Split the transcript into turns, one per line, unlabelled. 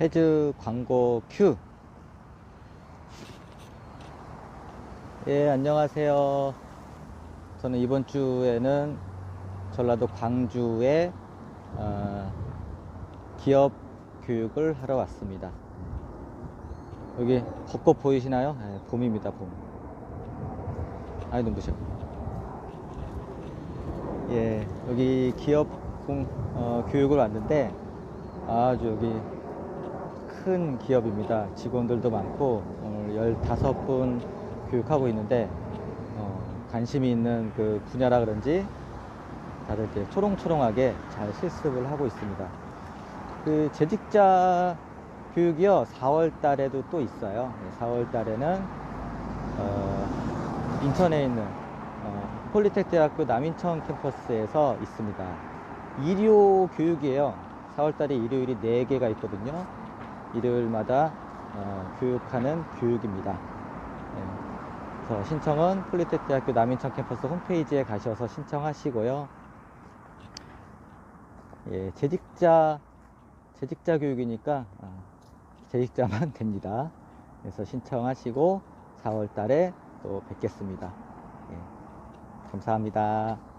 해즈 광고 큐. 예, 안녕하세요. 저는 이번 주에는 전라도 광주에 어, 기업 교육을 하러 왔습니다. 여기 벚꽃 보이시나요? 예, 봄입니다, 봄. 아이, 눈부셔. 예, 여기 기업 공, 어, 교육을 왔는데 아주 여기 큰 기업입니다. 직원들도 많고 오늘 15분 교육하고 있는데 어, 관심이 있는 그 분야라 그런지 다들 이렇게 초롱초롱하게 잘 실습을 하고 있습니다. 그 재직자 교육이요 4월 달에도 또 있어요. 4월 달에는 어, 인천에 있는 어, 폴리텍 대학교 남인천 캠퍼스에서 있습니다. 일요 교육이에요. 4월 달에 일요일이 4개가 있거든요. 일요일마다 어, 교육하는 교육입니다. 예. 그래서 신청은 폴리텍 대학교 남인천 캠퍼스 홈페이지에 가셔서 신청하시고요. 예, 재직자 재직자 교육이니까 아, 재직자만 됩니다. 그래서 신청하시고 4월 달에 또 뵙겠습니다. 예, 감사합니다.